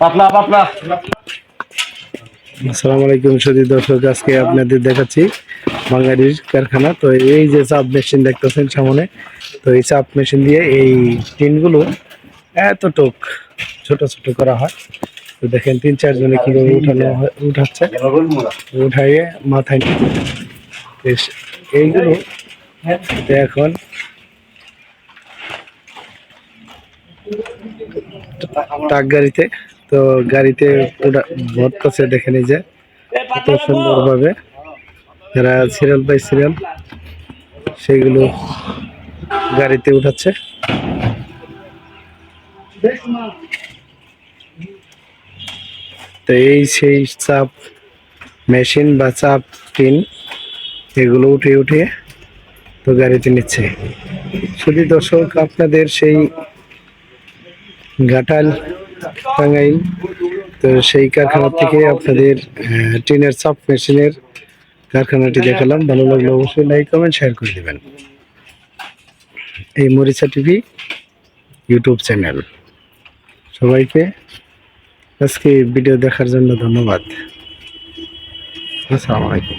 পাতলা পাতলা। আসসালামু আলাইকুম সুদী দর্শক, আজকে আপনাদের দেখাচ্ছি বাঙালির কারখানা। তো এই যে চাপ মেশিন দেখতেছেন সামনে, তো এই চাপ মেশিন দিয়ে এই টিনগুলো এতটুক ছোট ছোট করা হয়। তো দেখেন, তিন চারজনে কীভাবে উঠানো উঠাচ্ছে। উঠাইয়ে মাথায় এইগুলো এখন ট্রাক গাড়িতে তো গাড়িতে করছে, দেখে এই যে কত সুন্দরভাবে। যারা সিরিয়াল বাই সিরিয়াল সেগুলো গাড়িতে উঠাচ্ছে। তো এই সেই চাপ মেশিন বা চাপ টিন, এগুলো উঠে উঠে তো গাড়িতে নিচ্ছে। শুধু দর্শক, আপনাদের সেই ঘাটাল টাঙ্গাইল। তো সেই কারখানা থেকে আপনাদের টিনের চাপ মেশিনের কারখানাটি দেখালাম। ভালো লাগলে অবশ্যই লাইক কমেন্ট শেয়ার করে দেবেন। এই মরিচা টিভি ইউটিউব চ্যানেল। সবাইকে আজকে ভিডিও দেখার জন্য ধন্যবাদ। আসসালামু আলাইকুম।